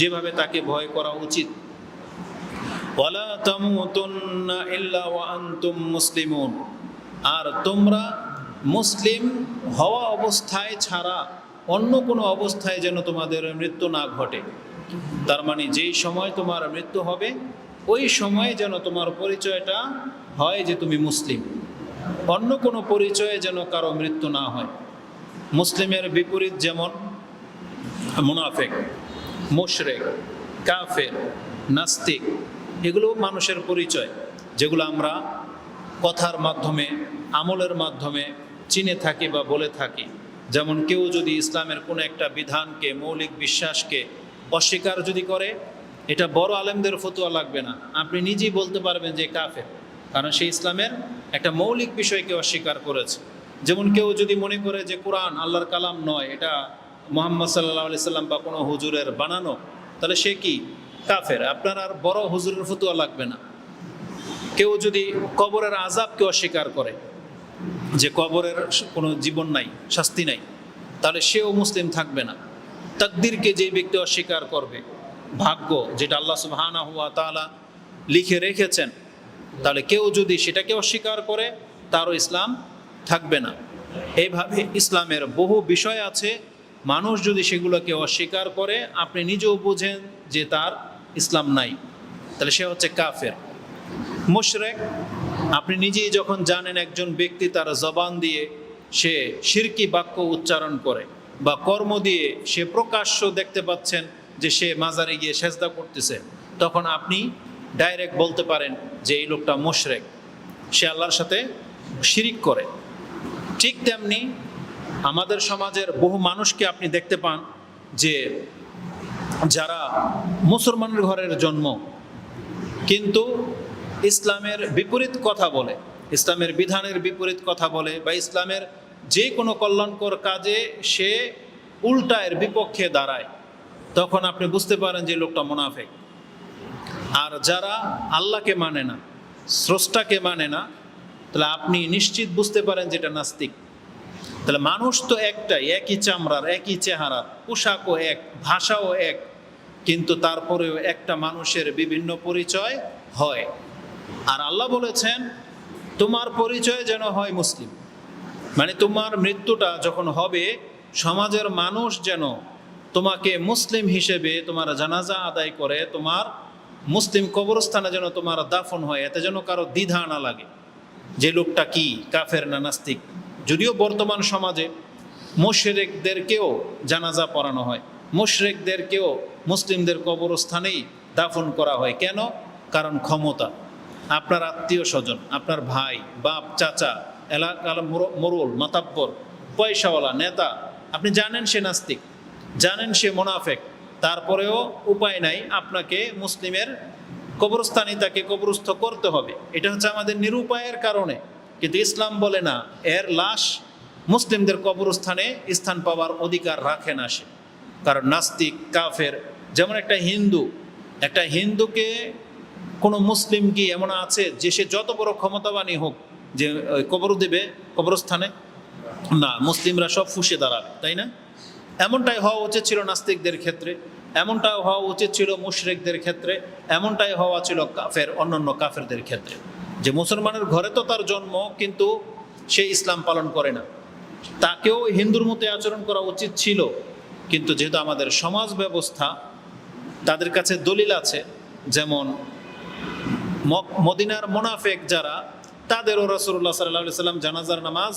যেভাবে তাকে ভয় করা উচিত। ওয়ালা তামুতুন্না ইল্লা মুসলিমুন। আর তোমরা মুসলিম হওয়া অবস্থায় ছাড়া অন্য কোনো অবস্থায় যেন তোমাদের মৃত্যু না ঘটে। তার মানে যেই সময় তোমার মৃত্যু হবে, ওই সময় যেন তোমার পরিচয়টা হয় যে তুমি মুসলিম। অন্য কোনো পরিচয়ে যেন কারও মৃত্যু না হয়। মুসলিমের বিপরীত যেমন মুনাফেক। মুশরেক, কাফের, নাস্তিক, এগুলো মানুষের পরিচয়, যেগুলো আমরা কথার মাধ্যমে, আমলের মাধ্যমে চিনে থাকি বা বলে থাকি। যেমন কেউ যদি ইসলামের কোনো একটা বিধানকে, মৌলিক বিশ্বাসকে অস্বীকার যদি করে, এটা বড় আলেমদের ফতুয়া লাগবে না। আপনি নিজেই বলতে পারবেন যে কাফের, কারণ সে ইসলামের একটা মৌলিক বিষয়কে অস্বীকার করেছে। যেমন কেউ যদি মনে করে যে কোরআন আল্লাহর কালাম নয়, এটা মোহাম্মদ সাল্লাহ সাল্লাম বা কোনো হুজুরের বানানো, তাহলে সে কি? কাফের। আপনার আর বড় হুজুরের ফতুয়া লাগবে না। কেউ যদি কবরের আজাবকে অস্বীকার করে, যে কবরের কোনো জীবন নাই, শাস্তি নাই, তাহলে সেও মুসলিম থাকবে না। তাকদিরকে যে ব্যক্তি অস্বীকার করবে, ভাগ্য যেটা আল্লাহ সুবহানা হুয়া তাআলা লিখে রেখেছেন, তাহলে কেউ যদি সেটাকে অস্বীকার করে, তারও ইসলাম থাকবে না। এইভাবে ইসলামের বহু বিষয় আছে মানুষ যদি সেগুলোকে অস্বীকার করে, আপনি নিজেও বুঝেন যে তার ইসলাম নাই। তাহলে সে হচ্ছে কাফের। মুশরেক, আপনি নিজেই যখন জানেন একজন ব্যক্তি তার জবান দিয়ে সে শিরকি বাক্য উচ্চারণ করে বা কর্ম দিয়ে সে প্রকাশ্য দেখতে পাচ্ছেন যে সে মাজারে গিয়ে সেজদা করতেছে, তখন আপনি ডাইরেক্ট বলতে পারেন যে এই লোকটা মুশরেক। সে আল্লাহর সাথে শিরিক করে। ঠিক তেমনি আমাদের সমাজের বহু মানুষকে আপনি দেখতে পান যে যারা মুসলমানের ঘরের জন্ম, কিন্তু ইসলামের বিপরীত কথা বলে, ইসলামের বিধানের বিপরীত কথা বলে বা ইসলামের যে কোনো কল্যাণকর কাজে সে উল্টা এর বিপক্ষে দাঁড়ায়, তখন আপনি বুঝতে পারেন যে লোকটা মোনাফেক। আর যারা আল্লাহকে মানে না, স্রষ্টাকে মানে না, তাহলে আপনি নিশ্চিত বুঝতে পারেন যেটা নাস্তিক। তাহলে মানুষ তো একটাই, একই চামড়ার, একই চেহারার পোশাকও এক, ভাষাও এক, কিন্তু তারপরেও একটা মানুষের বিভিন্ন পরিচয় হয়। আর আল্লাহ বলেছেন, তোমার পরিচয় যেন হয় মুসলিম। মানে তোমার মৃত্যুটা যখন হবে, সমাজের মানুষ যেন তোমাকে মুসলিম হিসেবে তোমার জানাজা আদায় করে, তোমার মুসলিম কবরস্থানে যেন তোমার দাফন হয়, এতে যেন কারও দ্বিধা না লাগে। যে লোকটা কি, কাফের না নাস্তিক? যদিও বর্তমান সমাজে মোশরেকদেরকেও জানাজা পড়ানো হয়, মোশরেকদেরকেও মুসলিমদের কবরস্থানেই দাফন করা হয়। কেন? কারণ ক্ষমতা। আপনার আত্মীয় স্বজন, আপনার ভাই, বাপ, চাচা, এলাকার মোর- মোরল, মাতাব্বর, পয়সাওয়ালা, নেতা, আপনি জানেন সে নাস্তিক, জানেন সে মোনাফেক, তারপরেও উপায় নাই আপনাকে মুসলিমের কবরস্থানে তাকে কবরস্থ করতে হবে। এটা হচ্ছে আমাদের নিরুপায়ের কারণে। কিন্তু ইসলাম বলে না, এর লাশ মুসলিমদের কবরস্থানে স্থান পাওয়ার অধিকার রাখে না সে। কারণ নাস্তিক, কাফের, যেমন একটা হিন্দু, একটা হিন্দুকে কোনো মুসলিম কি এমন আছে যে সে যত বড় ক্ষমতাবানই হোক যে কবর দেবে কবরস্থানে? না, মুসলিমরা সব ফুসে দাঁড়াবে, তাই না? এমনটাই হওয়া উচিত ছিল নাস্তিকদের ক্ষেত্রে এমনটাই হওয়া উচিত ছিল মুশরিকদের ক্ষেত্রে, এমনটাই হওয়া ছিল কাফের, অন্যান্য কাফেরদের ক্ষেত্রে। যে মুসলমানের ঘরে তো তার জন্ম, কিন্তু সে ইসলাম পালন করে না। তাকেও হিন্দুর মতো আচরণ করা উচিত ছিল, কিন্তু যেহেতু আমাদের সমাজ ব্যবস্থা, তাদের কাছে দলিল আছে, যেমন মদিনার মোনাফেক যারা, তাদেরও রসুল্লাহ সাল্লাহ সাল্লাম জানাজার নামাজ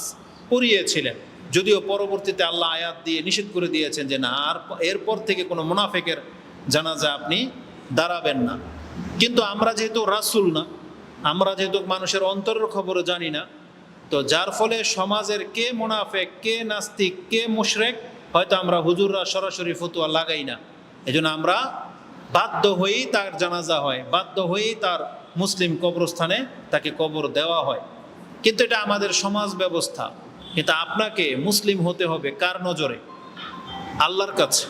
পড়িয়েছিলেন। যদিও পরবর্তীতে আল্লাহ আয়াত দিয়ে নিষেধ করে দিয়েছেন যে না, আর এরপর থেকে কোনো মুনাফেকের জানাজা আপনি দাঁড়াবেন না। কিন্তু আমরা যেহেতু রাসুল না আমরা যেহেতু মানুষের অন্তরের খবরও জানি না, তো যার ফলে সমাজের কে মুনাফেক, কে নাস্তিক, কে মুশরেক, হয়তো আমরা হুজুররা সরাসরি ফতুয়া লাগাই না। এজন্য আমরা বাধ্য হয়েই তার জানাজা হয়, বাধ্য হয়েই তার মুসলিম কবরস্থানে তাকে কবর দেওয়া হয়। কিন্তু এটা আমাদের সমাজ ব্যবস্থা। কিন্তু আপনাকে মুসলিম হতে হবে কার নজরে? আল্লাহর কাছে।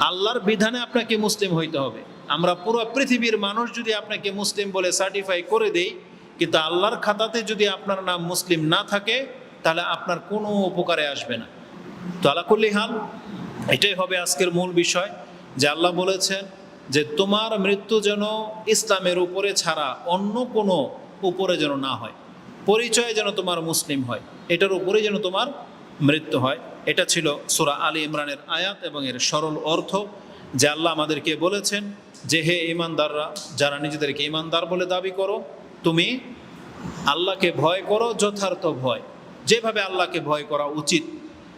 আল্লাহর বিধানে আপনাকে মুসলিম হইতে হবে। আমরা পুরো পৃথিবীর মানুষ যদি আপনাকে মুসলিম বলে সার্টিফাই করে দেই, কিন্তু আল্লাহর খাতাতে যদি আপনার নাম মুসলিম না থাকে, তাহলে আপনার কোনো উপকারে আসবে না। তো আলাকুল্লি হাল, এটাই হবে আজকের মূল বিষয়, যে আল্লাহ বলেছেন যে তোমার মৃত্যু যেন ইসলামের উপরে ছাড়া অন্য কোনো উপরে যেন না হয়। পরিচয় যেন তোমার মুসলিম হয়, এটার উপরে যেন তোমার মৃত্যু হয়। এটা ছিল সুরা আলী ইমরানের আয়াত এবং এর সরল অর্থ, যে আল্লাহ আমাদেরকে বলেছেন যে হে ইমানদাররা, যারা নিজেদেরকে ইমানদার বলে দাবি করো, তুমি আল্লাহকে ভয় করো, যথার্থ ভয়। যেভাবে আল্লাহকে ভয় করা উচিত।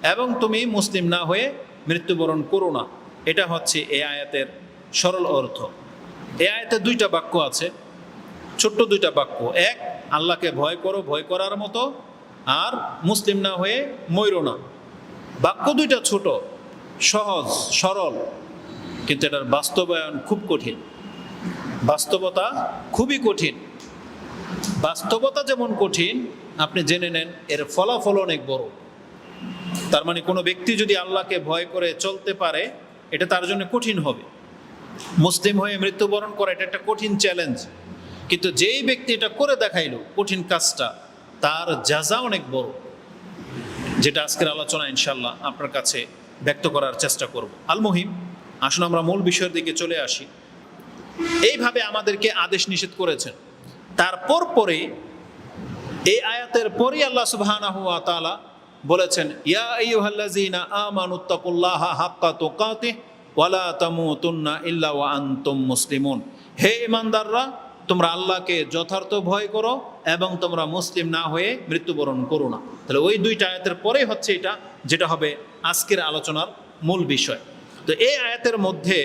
এবং তুমি মুসলিম না হয়ে মৃত্যুবরণ করো না। এটা হচ্ছে এ আয়াতের সরল অর্থ। এ আয়াতে দুইটা বাক্য আছে। ছোট্ট দুইটা বাক্য। এক, আল্লাহকে ভয় করো, ভয় করার মতো। আর মুসলিম না হয়ে ময়ূর না। বাক্য দুইটা ছোট, সহজ, সরল। কিন্তু এটার বাস্তবায়ন খুব কঠিন। বাস্তবতা খুবই কঠিন। বাস্তবতা যেমন কঠিন, আপনি জেনে নেন এর ফলাফল অনেক বড়। তার মানে কোনো ব্যক্তি যদি আল্লাহকে ভয় করে চলতে পারে, এটা তার জন্য কঠিন হবে। মুসলিম হয়ে মৃত্যুবরণ করা এটা একটা কঠিন চ্যালেঞ্জ কিন্তু যেই ব্যক্তি এটা করে দেখাইলো, কঠিন কাজটা, তার যাজা অনেক বড়। যেটা আজকের আলোচনা ইনশাল্লাহ আপনার কাছে ব্যক্ত করার চেষ্টা করব। আল মুহিম আসুন আমরা মূল বিষয়ের দিকে চলে আসি। এইভাবে আমাদেরকে আদেশ নিষেধ করেছেন। তারপর পরে এই আয়াতের পরই আল্লাহ সুবহানাহু ওয়া তাআলা বলেছেন, ইয়া আইয়ুহাল্লাযীনা আমানুত্তাকুল্লাহা হাক্কা তুকাতিহ ওয়ালা তামুতুন্না ইল্লা ওয়া আনতুম মুসলিমুন। হে ইমানদাররা তোমরা আল্লাহকে যথার্থ ভয় করো এবং তোমরা মুসলিম না হয়ে মৃত্যুবরণ করো না। তাহলে ওই দুইটা আয়াতের পরেই হচ্ছে এটা, যেটা হবে আজকের আলোচনার মূল বিষয়। তো এই আয়াতের মধ্যে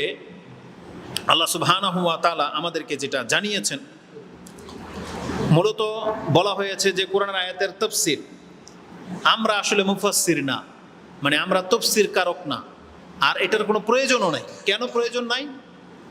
আল্লাহ সুবহানাহু ওয়া তাআলা আমাদেরকে যেটা জানিয়েছেন, মূলত বলা হয়েছে যে কোরআন আয়াতের তফসির, আমরা আসলে মুফাসসির না মানে আমরা তফসির কারক না, আর এটার কোনো প্রয়োজনও নাই। কেন প্রয়োজন নাই?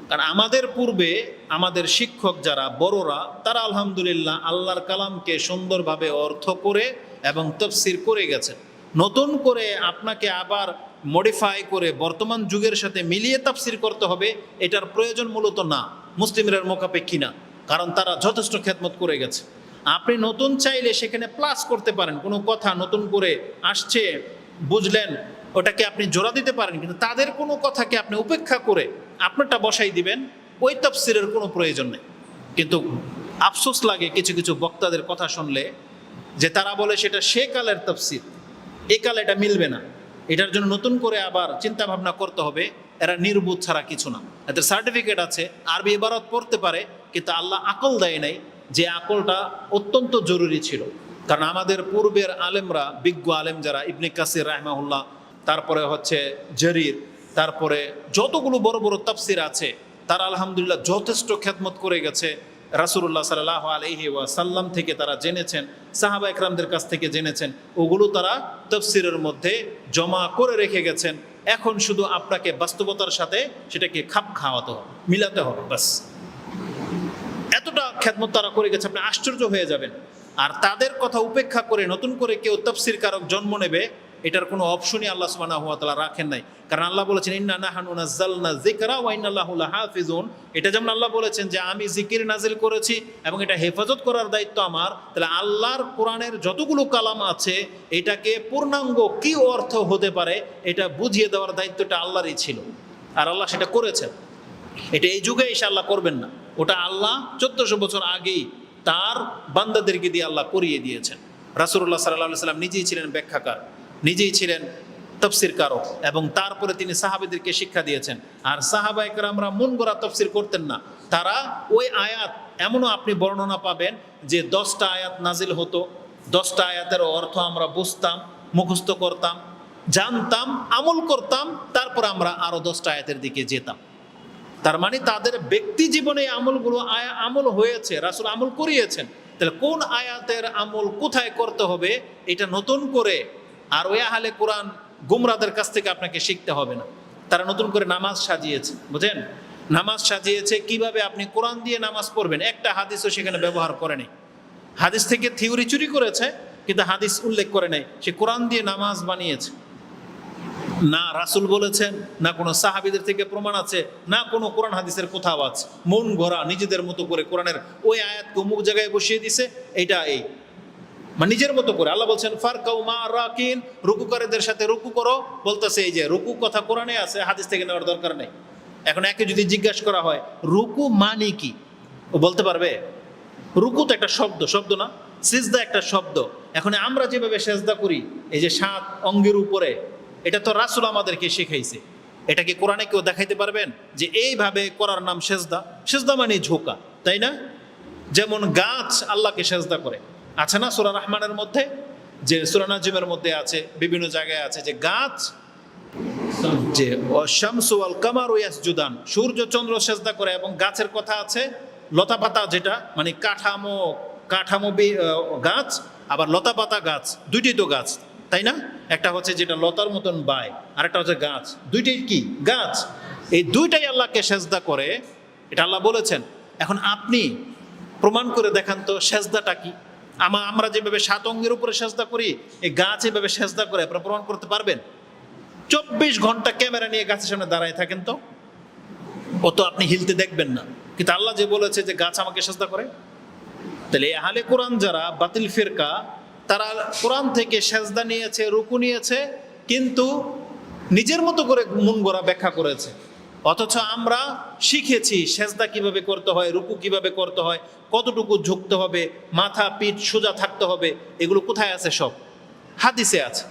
কারণ আমাদের পূর্বে আমাদের শিক্ষক যারা, বড়রা, তারা আলহামদুলিল্লাহ আল্লাহর কালামকে সুন্দরভাবে অর্থ করে এবং তফসির করে গেছেন। নতুন করে আপনাকে আবার মডিফাই করে বর্তমান যুগের সাথে মিলিয়ে তাফসির করতে হবে, এটার প্রয়োজন মূলত না, মুসলিমদের মোকাপেক্ষী না, কারণ তারা যথেষ্ট খেদমত করে গেছে। আপনি নতুন চাইলে সেখানে প্লাস করতে পারেন, কোনো কথা নতুন করে আসছে, বুঝলেন, ওটাকে আপনি জোড়া দিতে পারেন, কিন্তু তাদের কোনো কথাকে আপনি উপেক্ষা করে আপনারটা বসাই দিবেন, ওই তাফসিরের কোনো প্রয়োজন নেই। কিন্তু আফসোস লাগে কিছু কিছু বক্তাদের কথা শুনলে, যে তারা বলে সেটা সে কালের তাফসির, এ কালে এটা মিলবে না। এটার জন্য নতুন করে আবার চিন্তা ভাবনা করতে হবে, এরা নির্বুধ ছাড়া কিছু না। এদের সার্টিফিকেট আছে, আরবি ইবারত পড়তে পারে, কিন্তু আল্লাহ আকল দেয় নাই যে আকলটা অত্যন্ত জরুরি ছিল। কারণ আমাদের পূর্বের আলেমরা, বিজ্ঞ আলেম যারা, ইবনে কাসির রাহমাহুল্লাহ, তারপরে হচ্ছে জরির, তারপরে যতগুলো বড় বড় তাফসির আছে, তারা আলহামদুলিল্লাহ যথেষ্ট খ্যাতমত করে গেছে। রাসুল্লাহ সাল্লাহ আলহি সাল্লাম থেকে তারা জেনেছেন, সাহাবা একরামদের কাছ থেকে জেনেছেন, ওগুলো তারা তফসিরের মধ্যে জমা করে রেখে গেছেন। এখন শুধু আপনাকে বাস্তবতার সাথে সেটাকে খাপ খাওয়াতে হবে, মিলাতে হবে বাস এতটা খ্যাতমত তারা করে গেছে, আপনি আশ্চর্য হয়ে যাবেন। আর তাদের কথা উপেক্ষা করে নতুন করে কেউ তফসির কারক জন্ম নেবে এটার কোনো অপশনই আল্লাহ সুবহানাহু ওয়া তাআলা রাখেন নাই। কারণ আল্লাহ বলেছেন, ইন্না নাহানু নাযালনা যিকরা ওয়া ইন্নাল্লাহু লাহাফিজুন। এটা যেমন আল্লাহ বলেছেন যে, আমি জিকির নাজিল করেছি এবং এটা হেফাজত করার দায়িত্ব আমার। তাহলে আল্লাহর কোরআনের যতগুলো কালাম আছে, এটাকে পূর্ণাঙ্গ কি অর্থ হতে পারে, এটা বুঝিয়ে দেওয়ার দায়িত্বটা আল্লাহরই ছিল। আর আল্লাহ সেটা করেছেন। এটা এই যুগে এসে আল্লাহ করবেন না। ওটা আল্লাহ চোদ্দশো বছর আগেই তার বান্দাদেরকে দিয়ে আল্লাহ করিয়ে দিয়েছেন। রাসুল্লাহ সাল্লাহ সাল্লাম নিজেই ছিলেন ব্যাখ্যাকার। নিজেই ছিলেন তফসির কারক এবং তারপরে তিনি সাহাবিদেরকে শিক্ষা দিয়েছেন। আর সাহাবা একরামরা মন গড়া তফসির করতেন না। তারা ওই আয়াত এমনও আপনি বর্ণনা পাবেন যে দশটা আয়াত নাজিল হতো। দশটা আয়াতের অর্থ আমরা বুঝতাম, মুখস্থ করতাম, জানতাম, আমল করতাম, তারপর আমরা আরও দশটা আয়াতের দিকে যেতাম। তার মানে তাদের ব্যক্তি জীবনে আমলগুলো আয়া, আমল হয়েছে, রাসুল আমল করিয়েছেন। তাহলে কোন আয়াতের আমল কোথায় করতে হবে? এটা নতুন করে আর ওই আহলে কোরআন গুমরাদের কাছ থেকে আপনাকে শিখতে হবে না। তারা নতুন করে নামাজ সাজিয়েছে, বুঝেন? নামাজ সাজিয়েছে, কীভাবে আপনি কোরআন দিয়ে নামাজ পড়বেন? একটা হাদিসও সেখানে ব্যবহার করে নেই। হাদিস থেকে থিওরি চুরি করেছে, কিন্তু হাদিস উল্লেখ করে নাই। সে কোরআন দিয়ে নামাজ বানিয়েছে। না রাসুল বলেছেন, না কোনো সাহাবিদের থেকে প্রমাণ আছে, না কোনো কোরআন হাদিসের কোথাও আছে। মন গড়া নিজেদের মতো করে কোরআনের ওই আয়াতকে অমুক জায়গায় বসিয়ে দিছে এটা এই। মানে নিজের মতো করে। আল্লাহ বলছেন, ফারকাউ মা রাকিন রুকুকারীদের সাথে রুকু করো। বলতেছে এই যে, রুকু কথা কোরআনে আছে, হাদিস থেকে নেওয়ার দরকার নেই। এখন একে যদি জিজ্ঞাসা করা হয়, রুকু মানে কি? ও বলতে পারবে, রুকু তো একটা শব্দ শব্দ না, সিজদা একটা শব্দ। এখন আমরা যেভাবে সেজদা করি, এই যে সাত অঙ্গের উপরে, এটা তো রাসুল আমাদেরকে শেখাইছে। এটা কি কোরআনে কেউ দেখাইতে পারবেন যে এইভাবে করার নাম সেজদা? সেজদা মানে ঝোঁকা, তাই না? যেমন গাছ আল্লাহকে সেজদা করে আছে না সুরা রহমানের মধ্যে? যে সুরা নাজিমের মধ্যে আছে, বিভিন্ন জায়গায় আছে যে গাছ, যে শামসু কামার ইয়াসজুদান, সূর্য, চন্দ্র সেজদা করে এবং গাছের কথা আছে, লতা পাতা যেটা মানে কাঠামো কাঠামো গাছ, আবার লতা পাতা গাছ দুইটাই তো গাছ, তাই না? একটা হচ্ছে যেটা লতার মতন বায় আর একটা হচ্ছে গাছ, দুইটাই কি? গাছ। এই দুইটাই আল্লাহকে সেজদা করে, এটা আল্লাহ বলেছেন। এখন আপনি প্রমাণ করে দেখান তো সেজদাটা কি? আমা আমরা যেভাবে সাত অঙ্গের উপরে সেজদা করি, এই গাছ এভাবে সেজদা করে আপনারা প্রমাণ করতে পারবেন? চব্বিশ ঘণ্টা ক্যামেরা নিয়ে গাছের সামনে দাঁড়ায় থাকেন তো? ও তো আপনি হিলতে দেখবেন না। কিন্তু আল্লাহ যে বলেছে যে গাছ আমাকে সেজদা করে, তাহলে আহলে কোরআন যারা, বাতিল ফিরকা, তারা কোরআন থেকে সেজদা নিয়েছে, রুকু নিয়েছে, কিন্তু নিজের মতো করে মন গড়া ব্যাখ্যা করেছে। অথচ আমরা শিখেছি সেজদা কীভাবে করতে হয়, রুকু কীভাবে করতে হয় কতটুকু ঝুঁকতে হবে, মাথা, পিঠ সোজা থাকতে হবে, এগুলো কোথায় আছে সব? হাদিসে আছে।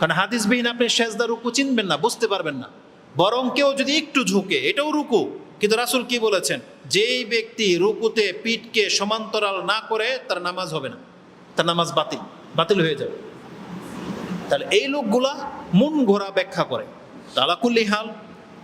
কারণ হাদিসবিহীন আপনি সেজদা, রুকু চিনবেন না, বুঝতে পারবেন না। বরং কেউ যদি একটু ঝুঁকে, এটাও রুকু, কিন্তু রাসুল কি বলেছেন? যেই ব্যক্তি রুকুতে, পিঠকে সমান্তরাল না করে, তার নামাজ হবে না। তার নামাজ বাতিল বাতিল হয়ে যাবে। তাহলে এই লোকগুলা মন ঘোরা ব্যাখ্যা করে। তালাকুল্লি হাল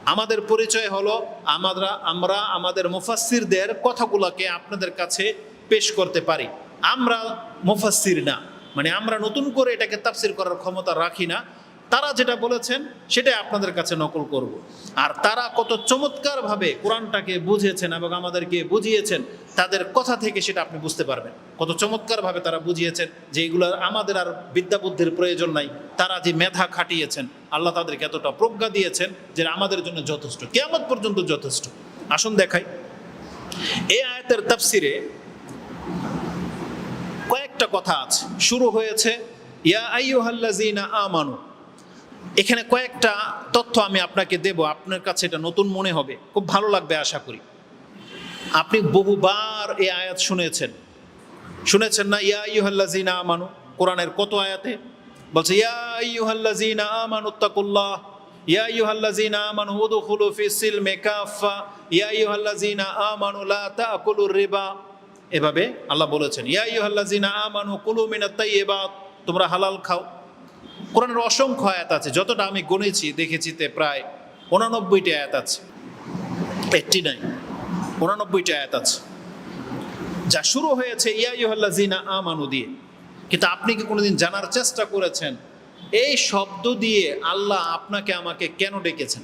আমাদের পরিচয় হলো আমরা আমরা আমাদের মুফাসসিরদের কথাগুলোকে আপনাদের কাছে পেশ করতে পারি। আমরা মুফাসসির না। মানে আমরা নতুন করে এটাকে তাফসির করার ক্ষমতা রাখি না। তারা যেটা বলেছেন, সেটাই আপনাদের কাছে নকল করব। আর তারা কত চমৎকারভাবে কোরআনটাকে বুঝিয়েছেন এবং আমাদেরকে বুঝিয়েছেন, তাদের কথা থেকে সেটা আপনি বুঝতে পারবেন। কত চমৎকারভাবে তারা বুঝিয়েছেন যে এগুলো আমাদের আর বিদ্যা বুদ্ধির প্রয়োজন নাই। তারা যে মেধা খাটিয়েছেন আল্লাহ তাদেরকে এতটা প্রজ্ঞা দিয়েছেন যে আমাদের জন্য যথেষ্ট। কেয়ামত পর্যন্ত যথেষ্ট। আসুন দেখাই। এই আয়াতের তাফসিরে কয়েকটা কথা আছে। শুরু হয়েছে, ইয়া আমানু। এখানে কয়েকটা তথ্য আমি আপনাকে দেব। আপনার কাছে এটা নতুন মনে হবে। খুব ভালো লাগবে আশা করি। আপনি বহুবার এই আয়াত শুনেছেন। শুনেছেন না, ইয়া আইয়ুহাল্লাযীনা আমানু? কোরআনের কত আয়াতে? বলছে, ইয়া আইয়ুহাল্লাযীনা আমানু তাকুল্লাহ ইয়া আইয়ুহাল্লাযীনা আমানু উদখুলু ফিস সিলমি কাফা ইয়া আইয়ুহাল্লাযীনা আমানু লা তাকুলুর রিবা। এভাবে আল্লাহ বলেছেন, ইয়া আইয়ুহাল্লাযীনা আমানু কুলু মিনাত তাইয়্যিবাত, তোমরা হালাল খাও। কোরআনের অসংখ্য আয়াত আছে, যতটা আমি গণেছি দেখেছিতে প্রায় উনানব্বইটি আয়াত আছে। এইটটি নাইন উনানব্বইটি আয়াত আছে। যা শুরু হয়েছে ইয়াইহাল্লাজিনা আমানু দিয়ে। কিন্তু আপনি কি কোনোদিন জানার চেষ্টা করেছেন, এই শব্দ দিয়ে আল্লাহ আপনাকে আমাকে কেন ডেকেছেন?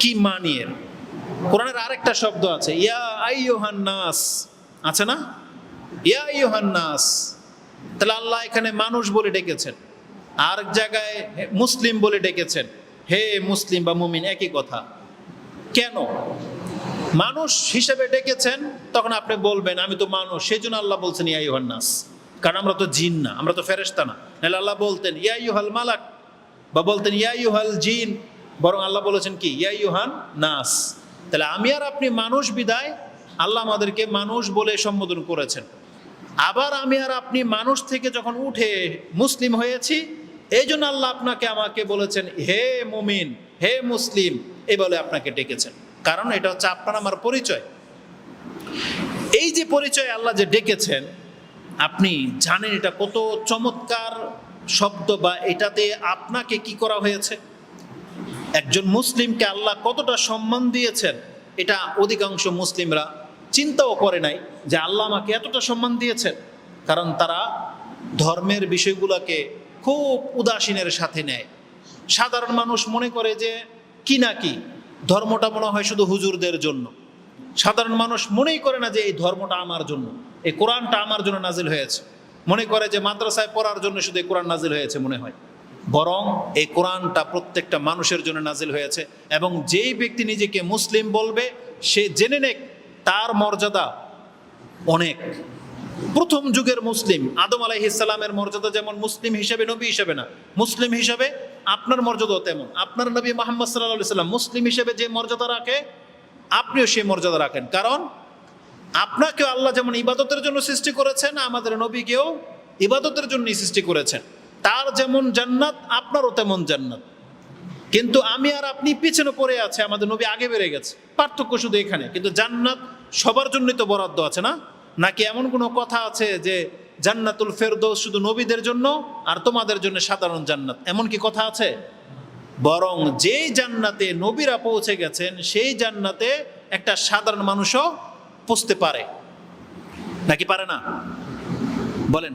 কি মানিয়ে কোরআনের আরেকটা শব্দ আছে, ইয়া আইয়ুহান নাস। আছে না? ইয়া আইয়ুহান তাহলে আল্লাহ এখানে মানুষ বলে ডেকেছেন আর জায়গায় মুসলিম বলে ডেকেছেন। হে মুসলিম বা মুমিন, একই কথা। কেন? মানুষ হিসেবে ডেকেছেন, তখন আপনি বলবেন, আমি তো মানুষ সেই জন্য আল্লাহ বলছেন, ইয়া নাস কারণ আমরা তো জিন না, আমরা তো ফেরেস্তা না। নাহলে আল্লাহ বলতেন, ইয়া ইউহাল মালাক। বা বলতেন, ইয়া ইউহাল জিন। বরং আল্লাহ বলেছেন কি, ইয়া ইউহান নাস। তাহলে আমি আর আপনি মানুষ বিদায়, আল্লাহ আমাদেরকে মানুষ বলে সম্বোধন করেছেন। আবার আমি আর আপনি মানুষ থেকে যখন উঠে মুসলিম হয়েছি এই জন্য আল্লাহ আপনাকে আমাকে বলেছেন, হে মুমিন, হে মুসলিম। এই বলে আপনাকে ডেকেছেন। কারণ এটা হচ্ছে আপনার, আমার পরিচয়। এই যে পরিচয় আল্লাহ যে ডেকেছেন আপনি জানেন এটা কত চমৎকার শব্দ বা এটাতে আপনাকে কি করা হয়েছে? একজন মুসলিমকে আল্লাহ কতটা সম্মান দিয়েছেন, এটা অধিকাংশ মুসলিমরা চিন্তাও করে নাই যে আল্লাহ আমাকে এতটা সম্মান দিয়েছেন। কারণ তারা ধর্মের বিষয়গুলোকে খুব উদাসীনের সাথে নেয়। সাধারণ মানুষ মনে করে যে কি না কি, ধর্মটা মনে হয় শুধু হুজুরদের জন্য। সাধারণ মানুষ মনেই করে না যে এই ধর্মটা আমার জন্য। এই কোরআনটা আমার জন্য নাজিল হয়েছে। মনে করে যে মাদ্রাসায় পড়ার জন্য শুধু এই কোরআন নাজিল হয়েছে মনে হয়। বরং এই কোরআনটা প্রত্যেকটা মানুষের জন্য নাজিল হয়েছে এবং যেই ব্যক্তি নিজেকে মুসলিম বলবে, সে জেনে নেক, তার মর্যাদা অনেক। প্রথম যুগের মুসলিম, আদম আলাইহিসাল্লামের মর্যাদা যেমন মুসলিম হিসেবে, নবী হিসেবে না। মুসলিম হিসেবে আপনার মর্যাদাও তেমন। আপনার নবী মোহাম্মদ সাল্লাহ সাল্লাম মুসলিম হিসেবে যে মর্যাদা রাখে, আপনিও সেই মর্যাদা রাখেন। কারণ আপনাকে আল্লাহ যেমন ইবাদতের জন্য সৃষ্টি করেছেন, আমাদের নবীকেও ইবাদতের জন্যই সৃষ্টি করেছেন। তার যেমন জান্নাত, আপনারও তেমন জান্নাত। কিন্তু আমি আর আপনি পিছনে পড়ে আছে, আমাদের নবী আগে বেড়ে গেছে। পার্থক্য শুধু এখানে, কিন্তু জান্নাত সবার জন্যই তো বরাদ্দ আছে না? নাকি এমন কোনো কথা আছে যে জান্নাতুল ফেরদৌস শুধু নবীদের জন্য আর তোমাদের জন্য সাধারণ জান্নাত? এমন কি কথা আছে? বরং যেই জান্নাতে নবীরা পৌঁছে গেছেন, সেই জান্নাতে একটা সাধারণ মানুষও পৌঁছতে পারে। নাকি পারে না? বলেন,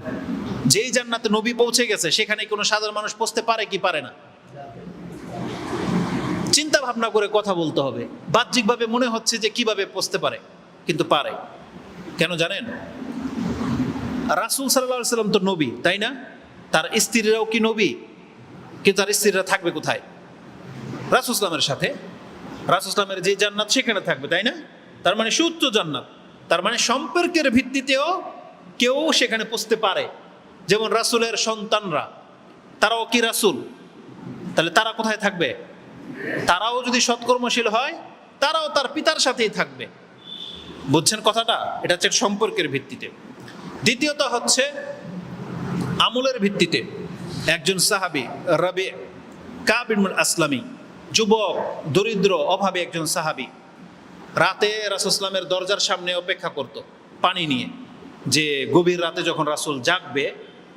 যেই জান্নাতে নবী পৌঁছে গেছে সেখানে কোনো সাধারণ মানুষ পৌঁছতে পারে কি পারে না? চিন্তা ভাবনা করে কথা বলতে হবে। বাহ্যিকভাবে মনে হচ্ছে যে কীভাবে পৌঁছতে পারে, কিন্তু পারে। কেন জানেন? রাসুল সাল্লাহ সাল্লাম তো নবী, তাই না? তার স্ত্রীরাও কি নবী? কিন্তু তার স্ত্রীরা থাকবে কোথায়? রাসুল ইসলামের সাথে। রাসুল ইসলামের যে জান্নাত, সেখানে থাকবে, তাই না? তার মানে সুউচ্চ জান্নাত। তার মানে সম্পর্কের ভিত্তিতেও কেউ সেখানে পৌঁছতে পারে। যেমন রাসুলের সন্তানরা, তারাও কি রাসুল? তাহলে তারা কোথায় থাকবে? তারাও যদি সৎকর্মশীল হয়, তারাও তার পিতার সাথেই থাকবে। বুঝছেন কথাটা? এটা হচ্ছে সম্পর্কের ভিত্তিতে। দ্বিতীয়ত হচ্ছে আমলের ভিত্তিতে। একজন সাহাবি, রবি কাবিনুল আসলামী, যুবক, দরিদ্র, অভাবে একজন সাহাবি। রাতে রাসুসলামের দরজার সামনে অপেক্ষা করত পানি নিয়ে। যে গভীর রাতে যখন রাসুল জাগবে,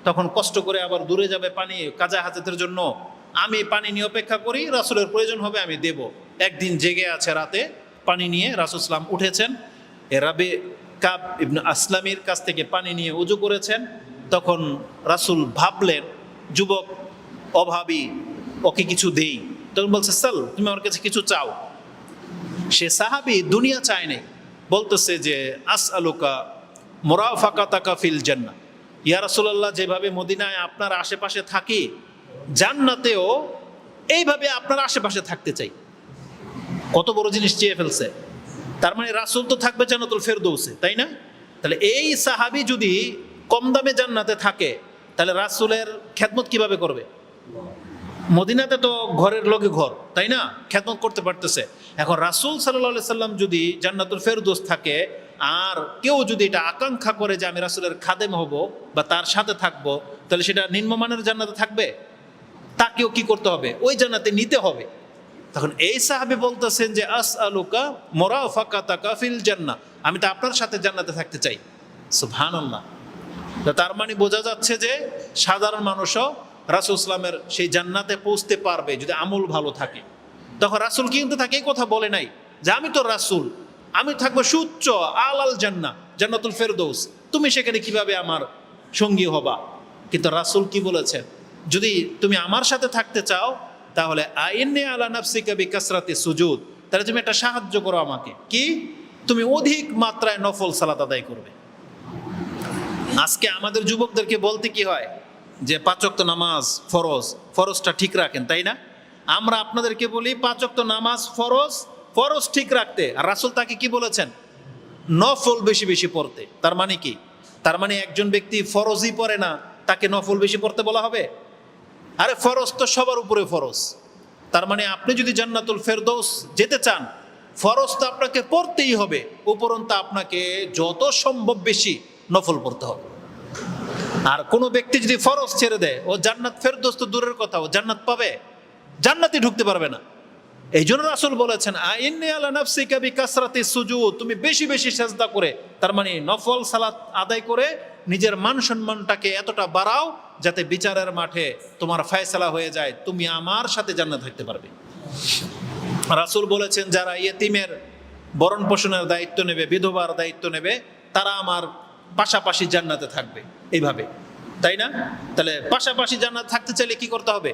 তখন কষ্ট করে আবার দূরে যাবে পানি, কাজা হাজতের জন্য। আমি পানি নিয়ে অপেক্ষা করি, রাসুলের প্রয়োজন হবে আমি দেব। একদিন জেগে আছে রাতে, পানি নিয়ে রাসুসলাম উঠেছেন। রাবে কাব ইবন আসলামীর কাছ থেকে পানি নিয়ে উজু করেছেন। তখন রাসুল ভাবলেন, যুবক, অভাবী, ওকে কিছু দেই। তখন বলছে, সাল, তুমি আমার কাছে কিছু চাও। সে সাহাবি দুনিয়া চায় নাই। বলতেছে যে আস আলুকা মোরা ফাঁকা তাকা ফিল জান্না ইয়া রাসুলাল্লাহ, যেভাবে মদিনায় আপনার আশেপাশে থাকি, জান্নাতেও এইভাবে আপনার আশেপাশে থাকতে চাই। কত বড় জিনিস চেয়ে ফেলছে। তার মানে রাসুল তো থাকবে জান্নাতুল ফেরদৌসে, তাই না? তাহলে এই সাহাবি যদি কম দামে জান্নাতে থাকে, তাহলে রাসুলের খেদমত কীভাবে করবে? মদিনাতে তো ঘরের লগে ঘর, তাই না? খ্যাতমত করতে পারতেছে। এখন রাসুল সাল্লাহ সাল্লাম যদি জান্নাতুল ফেরদোস থাকে, আর কেউ যদি এটা আকাঙ্ক্ষা করে যে আমি রাসুলের খাদেম হব বা তার সাথে থাকব, তাহলে সেটা নিম্নমানের জান্নাতে থাকবে? তাকেও কি করতে হবে? ওই জান্নাতে নিতে হবে। তখন এই সাহাবি বলতেছেন যে আস আলুকা মোরা ফাঁকা তাকা ফিল জান্না আমি তো আপনার সাথে জান্নাতে থাকতে চাই। সুবহান আল্লাহ তার মানে বোঝা যাচ্ছে যে, সাধারণ মানুষও রাসুল ইসলামের সেই জান্নাতে পৌঁছতে পারবে যদি আমল ভালো থাকে। তখন রাসুল কিন্তু তাকে এই কথা বলে নাই যে, আমি তো রাসুল। আমি থাকব সুচ্চ আল আল জান্না জান্নাতুল ফেরদৌস। তুমি সেখানে কীভাবে আমার সঙ্গী হবা? কিন্তু রাসুল কি বলেছেন যদি তুমি আমার সাথে থাকতে চাও, তাহলে আইনে আলা নাফসিকা বি কাসরাতে সুজুদ। তাহলে তুমি একটা সাহায্য করো আমাকে। কি? তুমি অধিক মাত্রায় নফল সালাত আদায় করবে। আজকে আমাদের যুবকদেরকে বলতে কি হয়? যে পাঁচক্ত নামাজ ফরজ, ফরজটা ঠিক রাখেন, তাই না? আমরা আপনাদেরকে বলি পাঁচক্ত নামাজ ফরজ ফরজ ঠিক রাখতে। আর রাসুল তাকে কি বলেছেন? নফল বেশি বেশি পড়তে। তার মানে কি? তার মানে একজন ব্যক্তি ফরজই পড়ে না, তাকে নফল বেশি পড়তে বলা হবে? আরে ফরজ তো সবার উপরে ফরজ। তার মানে আপনি যদি জান্নাতুল ফেরদৌস যেতে চান, ফরজ তো আপনাকে পড়তেই হবে। উপরন্ত আপনাকে যত সম্ভব বেশি নফল পড়তে হবে। আর কোনো ব্যক্তি যদি ফরজ ছেড়ে দেয়, ও জান্নাত ফেরদোস্ত দূরের কথা, ও জান্নাত পাবে? জান্নাতে ঢুকতে পারবে না। এই জন্য রাসুল বলেছেন আইন্নি আলা নাফসিকা বি কাসরাতি সুজুদ। তুমি বেশি বেশি সেজদা করে, তার মানে নফল সালাত আদায় করে নিজের মান সম্মানটাকে এতটা বাড়াও যাতে বিচারের মাঠে তোমার ফয়সালা হয়ে যায়, তুমি আমার সাথে জান্নাত থাকতে পারবে। রাসুল বলেছেন, যারা ইয়েতিমের বরণ পোষণের দায়িত্ব নেবে, বিধবার দায়িত্ব নেবে, তারা আমার পাশাপাশি জান্নাতে থাকবে। এইভাবে। তাই না? তাহলে পাশাপাশি জান্নাত থাকতে চাইলে কি করতে হবে?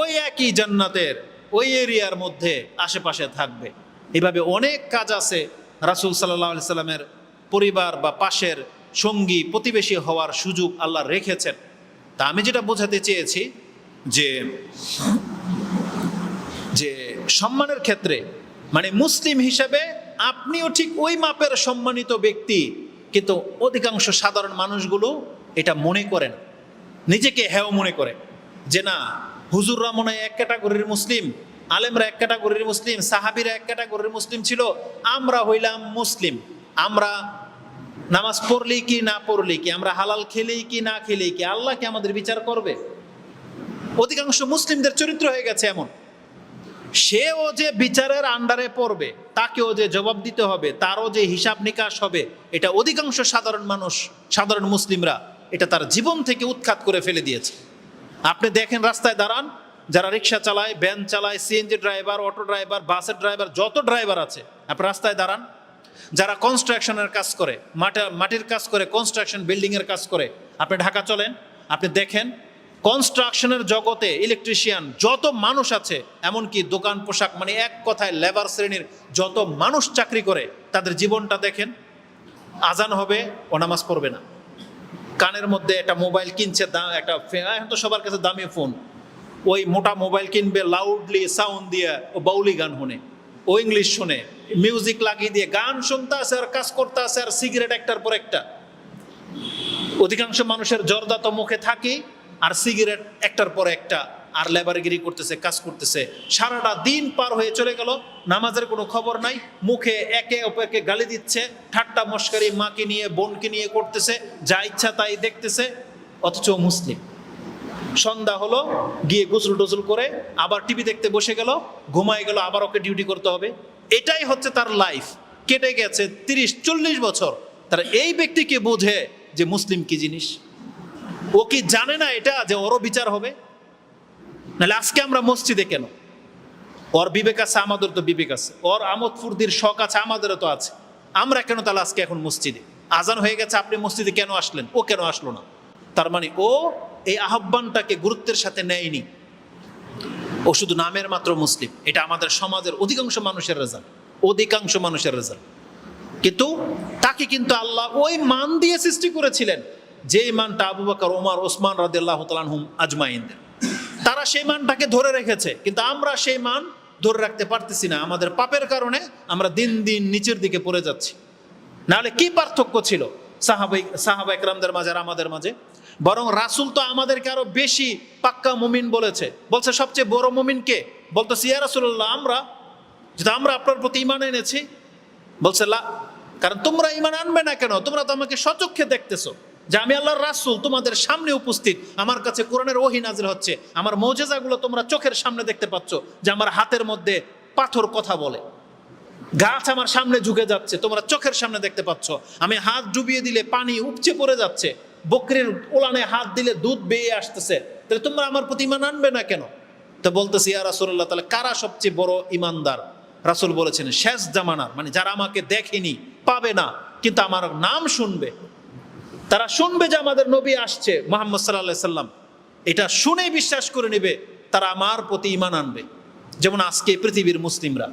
ওই একই জান্নাতের, ওই এরিয়ার মধ্যে আশেপাশে থাকবে। এভাবে অনেক কাজ আছে রাসুল সাল্লাহ সাল্লামের পরিবার বা পাশের সঙ্গী, প্রতিবেশী হওয়ার সুযোগ আল্লাহ রেখেছেন। তা আমি যেটা বোঝাতে চেয়েছি যে যে সম্মানের ক্ষেত্রে মানে মুসলিম হিসেবে আপনিও ঠিক ওই মাপের সম্মানিত ব্যক্তি, কিন্তু অধিকাংশ সাধারণ মানুষগুলো এটা মনে করেন নিজেকে হেও মনে করে যে না হুজুররা মনে এক ক্যাটাগরির মুসলিম, আলেমরা এক ক্যাটাগরির মুসলিম, সাহাবিরা এক ক্যাটাগরির মুসলিম ছিল, আমরা হইলাম মুসলিম। আমরা নামাজ পড়লি কি, না পড়লি কি, আমরা হালাল খেলেই কি, না খেলেই কি, আল্লাহ কি আমাদের বিচার করবে? অধিকাংশ মুসলিমদের চরিত্র হয়ে গেছে এমন। সেও যে বিচারের আন্ডারে পড়বে, তাকেও যে জবাব দিতে হবে, তারও যে হিসাব নিকাশ হবে, এটা অধিকাংশ সাধারণ মানুষ, সাধারণ মুসলিমরা, এটা তার জীবন থেকে উৎখাত করে ফেলে দিয়েছে। আপনি দেখেন রাস্তায় দাঁড়ান, যারা রিক্সা চালায়, ভ্যান চালায় সিএনজি ড্রাইভার অটো ড্রাইভার বাসের ড্রাইভার যত ড্রাইভার আছে, আপনি রাস্তায় দাঁড়ান। যারা কনস্ট্রাকশনের কাজ করে মাটা মাটির কাজ করে কনস্ট্রাকশন বিল্ডিংয়ের কাজ করে, আপনি ঢাকা চলেন, আপনি দেখেন কনস্ট্রাকশনের জগতে ইলেকট্রিশিয়ান যত মানুষ আছে, এমনকি দোকান, পোশাক মানে এক কথায় লেবার শ্রেণির যত মানুষ চাকরি করে, তাদের জীবনটা দেখেন, আজান হবে ও নামাজ পড়বে না। কানের মধ্যে একটা মোবাইল কিনছে দাম একটা এখন তো সবার কাছে দামি ফোন। ওই মোটা মোবাইল কিনবে লাউডলি সাউন্ড দিয়ে ও বাউলি গান শুনে, ও ইংলিশ শুনে মিউজিক লাগিয়ে দিয়ে গান শুনতে আছে আর কাজ করতে আছে আর সিগারেট একটার পর একটা। অধিকাংশ মানুষের জর্দা তো মুখে থাকি আর সিগারেট একটার পর একটা। আর লেবারগিরি করতেছে, কাজ করতেছে। সারাটা দিন পার হয়ে চলে গেল, নামাজের কোনো খবর নাই, মুখে একে অপরকে গালি দিচ্ছে, ঠাট্টা মস্কারি মাকে নিয়ে, বোনকে নিয়ে করতেছে, যা ইচ্ছা তাই দেখতেছে, অথচ মুসলিম। সন্ধ্যা হলো, গিয়ে গোসল টোসল করে আবার টিভি দেখতে বসে গেল, ঘুমায় গেল, আবার ওকে ডিউটি করতে হবে। এটাই হচ্ছে তার লাইফ। কেটে গেছে তিরিশ, চল্লিশ বছর। তারা এই ব্যক্তিকে বোঝে যে মুসলিম কি জিনিস? ও কি জানে না এটা যে ওরও বিচার হবে? নাহলে আজকে আমরা মসজিদে কেন? ওর বিবেক আছে, আমাদের তো বিবেক আছে। ওর আমোদ ফুর্দির শখ আছে, আমাদেরও তো আছে। আমরা কেন তাহলে আজকে এখন মসজিদে? আজান হয়ে গেছে, আপনি মসজিদে কেন আসলেন? ও কেন আসলো না? তার মানে ও এই আহ্বানটাকে গুরুত্বের সাথে নেয়নি। ও শুধু নামের মাত্র মুসলিম। এটা আমাদের সমাজের অধিকাংশ মানুষের রেজাল্ট। অধিকাংশ মানুষের রেজাল্ট। কিন্তু তাকে কিন্তু আল্লাহ ওই মান দিয়ে সৃষ্টি করেছিলেন যে মানটা আবু বকর, ওমর, ওসমান রাদিল্লাহ তালানহুম আজমাইনদের তারা সেই মানটাকে ধরে রেখেছে, কিন্তু আমরা সেই মান ধরে রাখতে পারতেছি না। আমাদের পাপের কারণে আমরা দিন দিন নিচের দিকে পড়ে যাচ্ছি। নাহলে কি পার্থক্য ছিল? সাহাবাই, সাহাবা একরামদের মাঝে আর আমাদের মাঝে? বরং রাসুল তো আমাদেরকে আরও বেশি পাক্কা মুমিন বলেছে। বলছে, সবচেয়ে বড় মুমিন কে? বলতো সিয়া রাসুল্লাহ আমরা। যেটা আমরা আপনার প্রতি ইমান এনেছি। বলছে, লা, কারণ তোমরা ইমান আনবে না কেন? তোমরা তো আমাকে সচক্ষে দেখতেছো। যে আমি আল্লাহর রাসূল, তোমাদের সামনে উপস্থিত। আমার কাছে কোরআনের ওহি নাজিল হচ্ছে। আমার মৌজেজাগুলো তোমরা চোখের সামনে দেখতে পাচ্ছ, যে আমার হাতের মধ্যে পাথর কথা বলে। গাছ আমার সামনে ঝুঁকে যাচ্ছে, তোমরা চোখের সামনে দেখতে পাচ্ছ। আমি হাত ডুবিয়ে দিলে পানি উপচে পড়ে যাচ্ছে। বকরির ওলানে হাত দিলে দুধ বেয়ে আসতেছে। তাহলে তোমরা আমার প্রতি ইমান আনবে না কেন? তো বলতেছি, ইয়া রাসূলুল্লাহ, তাহলে কারা সবচেয়ে বড় ইমানদার? রাসুল বলেছেন, শেষ জামানার। মানে যারা আমাকে দেখেনি, পাবে না, কিন্তু আমার নাম শুনবে। তারা শুনবে যে আমাদের নবী আসছে মোহাম্মদ সাল্লাহ সাল্লাম। এটা শুনেই বিশ্বাস করে নেবে, তারা আমার প্রতি ইমান আনবে। যেমন আজকে পৃথিবীর মুসলিমরা,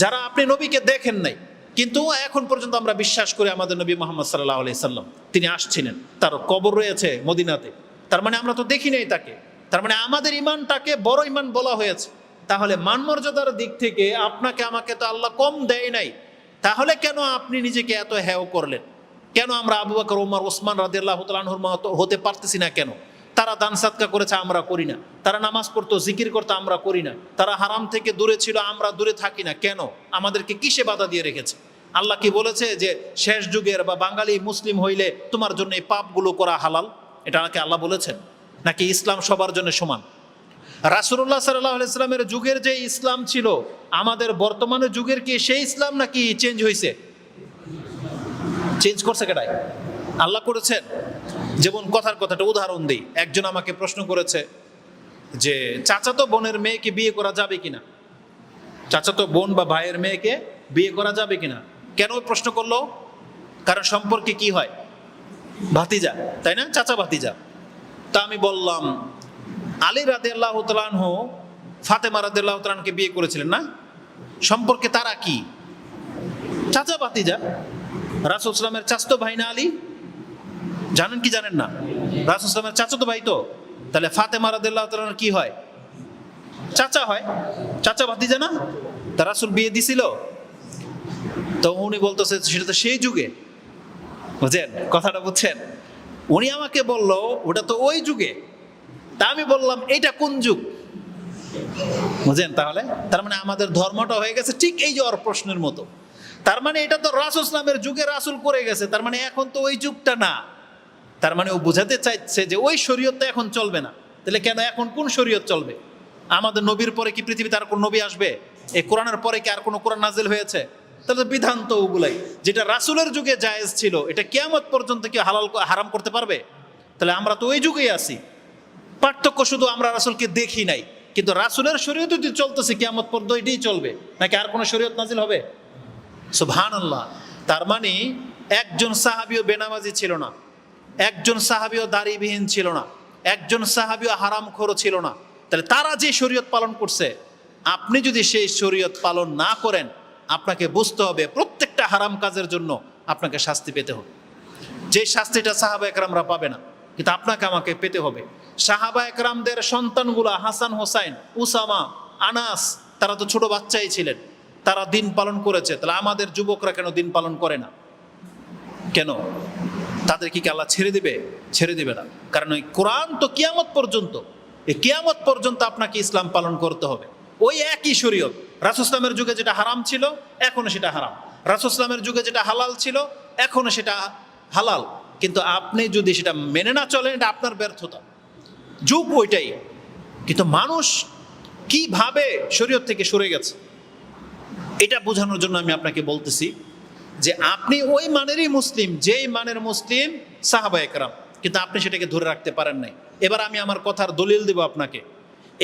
যারা আপনি নবীকে দেখেন নাই, কিন্তু এখন পর্যন্ত আমরা বিশ্বাস করি আমাদের নবী মোহাম্মদ সাল্লাহ আলি সাল্লাম। তিনি আসছিলেন, তার কবর রয়েছে মদিনাতে। তার মানে আমরা তো দেখি নাই তাকে। তার মানে আমাদের ইমানটাকে বড় ইমান বলা হয়েছে। তাহলে মান মর্যাদার দিক থেকে আপনাকে, আমাকে তো আল্লাহ কম দেয় নাই। তাহলে কেন আপনি নিজেকে এত হেয় করলেন? কেন আমরা আবু বকর ওমর ওসমান রাদিয়াল্লাহু তাআলাহুর মতো হতে পারতেছি না কেন? তারা দান সাদকা করেছে, আমরা করি না। তারা নামাজ পড়তো, জিকির করতো, আমরা করি না। তারা হারাম থেকে দূরে ছিল, আমরা দূরে থাকি না। কেন? আমাদেরকে কিসে বাধা দিয়ে রেখেছে? আল্লাহ কি বলেছে যে, শেষ যুগের বা বাঙালি মুসলিম হইলে তোমার জন্য এই পাপগুলো করা হালাল? এটা নাকি আল্লাহ বলেছেন? নাকি ইসলাম সবার জন্য সমান? রাসুল্লাহ সাল্লাহ ইসলামের যুগের যে ইসলাম ছিল, আমাদের বর্তমানে যুগের কি সেই ইসলাম নাকি চেঞ্জ হয়েছে চেঞ্জ করছে কেটাই আল্লাহ করেছেন? যেমন কথার কথাটা উদাহরণ দিই। একজন আমাকে প্রশ্ন করেছে যে, চাচাতো বোনের মেয়েকে বিয়ে করা যাবে কিনা? চাচাতো বোন বা ভাইয়ের মেয়েকে বিয়ে করা যাবে কিনা? কেন প্রশ্ন করল? কারণ সম্পর্কে কি হয়? ভাতিজা, তাই না? চাচা ভাতিজা। তা আমি বললাম, আলী রাদে আল্লাহ তালানহ ফাতেমা রাদে আল্লাহ তালানকে বিয়ে করেছিলেন না? সম্পর্কে তারা কি? চাচা ভাতিজা রাসুল ইসলামের চাচতো ভাই না আলী? জানেন কি জানেন না? রাসুল ইসলামের চাচাতো ভাই তো। তাহলে রাদিল্লাহ তালার কি হয়? চাচা হয়। চাচা ভাতিজা না? তা রাসুল বিয়ে দিছিল। তো উনি বলতেছে সেটা তো সেই যুগে। বুঝছেন? কথাটা বুঝছেন? উনি আমাকে বলল, ওটা তো ওই যুগে। তা আমি বললাম, এইটা কোন যুগ? বুঝেন তাহলে? তার মানে আমাদের ধর্মটা হয়ে গেছে ঠিক এই যে ওর প্রশ্নের মতো। তার মানে এটা তো রাসুল ইসলামের যুগে রাসুল করে গেছে, তার মানে এখন তো ওই যুগটা না। তার মানে ও বোঝাতে চাইছে যে ওই শরীয়তটা এখন চলবে না। তাহলে কেন এখন কোন শরীয়ত চলবে? আমাদের নবীর পরে কি পৃথিবীতে আর কোন নবী আসবে? এই কোরআনের পরে কি আর কোনো কোরআন নাজিল হয়েছে? তাহলে বিধান তো ওগুলাই। যেটা রাসুলের যুগে জায়েজ ছিল, এটা কেয়ামত পর্যন্ত কি হালাল হারাম করতে পারবে? তাহলে আমরা তো ওই যুগেই আছি। পার্থক্য শুধু আমরা রাসুলকে দেখি নাই, কিন্তু রাসুলের শরীয়ত যদি চলতেছে, কেয়ামত পর্যন্ত এটাই চলবে। নাকি আর কোনো শরীয়ত নাজিল হবে? সুবহান আল্লাহ তার মানে একজন সাহাবিও বেনামাজি ছিল না, একজন সাহাবিও দাড়িবিহীন ছিল না, একজন সাহাবিও হারামখোর ছিল না। তাহলে তারা যে শরীয়ত পালন করছে, আপনি যদি সেই শরীয়ত পালন না করেন, আপনাকে বুঝতে হবে প্রত্যেকটা হারাম কাজের জন্য আপনাকে শাস্তি পেতে হবে। যে শাস্তিটা সাহাবা একরামরা পাবে না, কিন্তু আপনাকে আমাকে পেতে হবে। সাহাবা একরামদের সন্তানগুলা হাসান হোসাইন, উসামা, আনাস, তারা তো ছোট বাচ্চাই ছিলেন। তারা দিন পালন করেছে, তাহলে আমাদের যুবকরা কেন দিন পালন করে না? কেন? তাদের কি আল্লাহ ছেড়ে দিবে? ছেড়ে দিবে না। কারণ ওই কোরআন তো কিয়ামত পর্যন্ত, এই কিয়ামত পর্যন্ত আপনাকে ইসলাম পালন করতে হবে। ওই একই শরীয়ত। রাসুসলামের যুগে যেটা হারাম ছিল, এখনও সেটা হারাম। রাসুসলামের যুগে যেটা হালাল ছিল, এখনও সেটা হালাল। কিন্তু আপনি যদি সেটা মেনে না চলেন, এটা আপনার ব্যর্থতা। যুগ ওইটাই। কিন্তু মানুষ কীভাবে শরীয়ত থেকে সরে গেছে? এটা বোঝানোর জন্য আমি আপনাকে বলতেছি যে আপনি ওই মানেরই মুসলিম, যেই মানের মুসলিম সাহাবা একরাম, কিন্তু আপনি সেটাকে ধরে রাখতে পারেন নাই। এবার আমি আমার কথার দলিল দেব আপনাকে।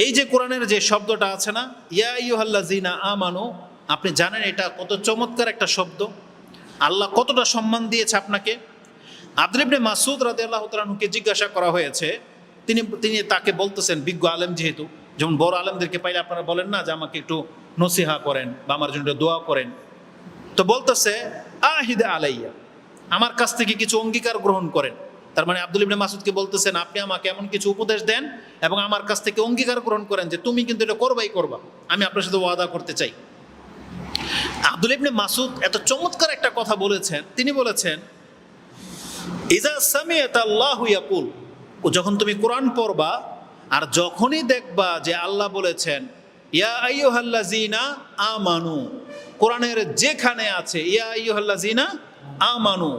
এই যে কোরআনের যে শব্দটা আছে না, ইয়া ইউহাল্লা জিনা আমানো, আপনি জানেন এটা কত চমৎকার একটা শব্দ। আল্লাহ কতটা সম্মান দিয়েছে আপনাকে। আদরিবনে মাসুদ রাদে আল্লাহ তালুকে জিজ্ঞাসা করা হয়েছে, তিনি তিনি তাকে বলতেছেন, বিজ্ঞ আলেম যেহেতু যেমন বড় আলমদেরকে পাইলে আপনারা বলেন না যে আমাকে একটু নসিহা করেন বা আমার জন্য দোয়া করেন। তো বলতেছে, আহিদে আলাইয়া, আমার কাছ থেকে কিছু অঙ্গীকার গ্রহণ করেন। তার মানে আব্দুল ইবনে মাসুদকে বলতেছেন, আপনি আমাকে এমন কিছু উপদেশ দেন এবং আমার কাছ থেকে অঙ্গীকার গ্রহণ করেন যে তুমি কিন্তু এটা করবাই করবা। আমি আপনার সাথে ওয়াদা করতে চাই। আব্দুল ইবনে মাসুদ এত চমৎকার একটা কথা বলেছেন। তিনি বলেছেন, ইজা সামিয়াত আল্লাহু ইয়াকুল যখন তুমি কোরআন পড়বা আর যখনই দেখবা যে আল্লাহ বলেছেন, ইয়া আইয়ুহাল্লাযিনা আমানু, কোরআনের যেখানে আছে, ইয়া আইয়ুহাল্লাযিনা আমানু,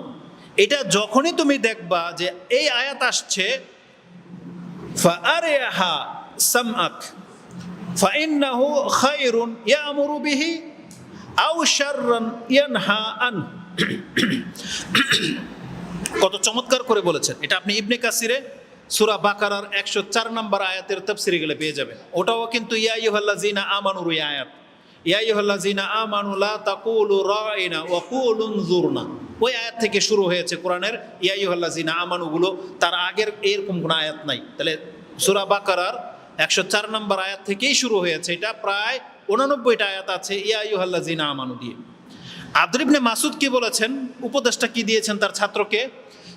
এটা যখনই তুমি দেখবা যে এই আয়াত আসছে, ফাআরিহা সামআক, ফাইন্নাহু খায়রুন ইয়ামুরু বিহি, আও শাররান ইয়ানহা আন, কত চমৎকার করে বলেছেন। এটা আপনি ইবনে কাসিরে সুরা বাকারার একশো চার নম্বর আয়াতের তফসিরে গেলে পেয়ে যাবেন। ওটাও কিন্তু ইয়াইহল্লা জিনা আমানুর আয়াত। ইয়াইহল্লা জিনা আমানুলা তাকুলু রাইনা ওয়াকুলুন জুরনা ওই আয়াত থেকে শুরু হয়েছে কোরআনের ইয়াইহল্লা জিনা আমানুগুলো। তার আগের এরকম কোনো আয়াত নাই। তাহলে সুরা বাকারার একশো চার নম্বর আয়াত থেকেই শুরু হয়েছে। এটা প্রায় উনানব্বইটা আয়াত আছে ইয়াইহল্লা জিনা আমানু দিয়ে। আদরিবনে মাসুদ কি বলেছেন? উপদেশটা কি দিয়েছেন তার ছাত্রকে?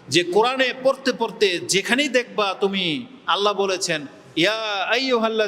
যে কোরআনে পড়তে পড়তে যেখানেই দেখবা তুমি আল্লাহ বলেছেন ইয়া আইয়ুহাল্লা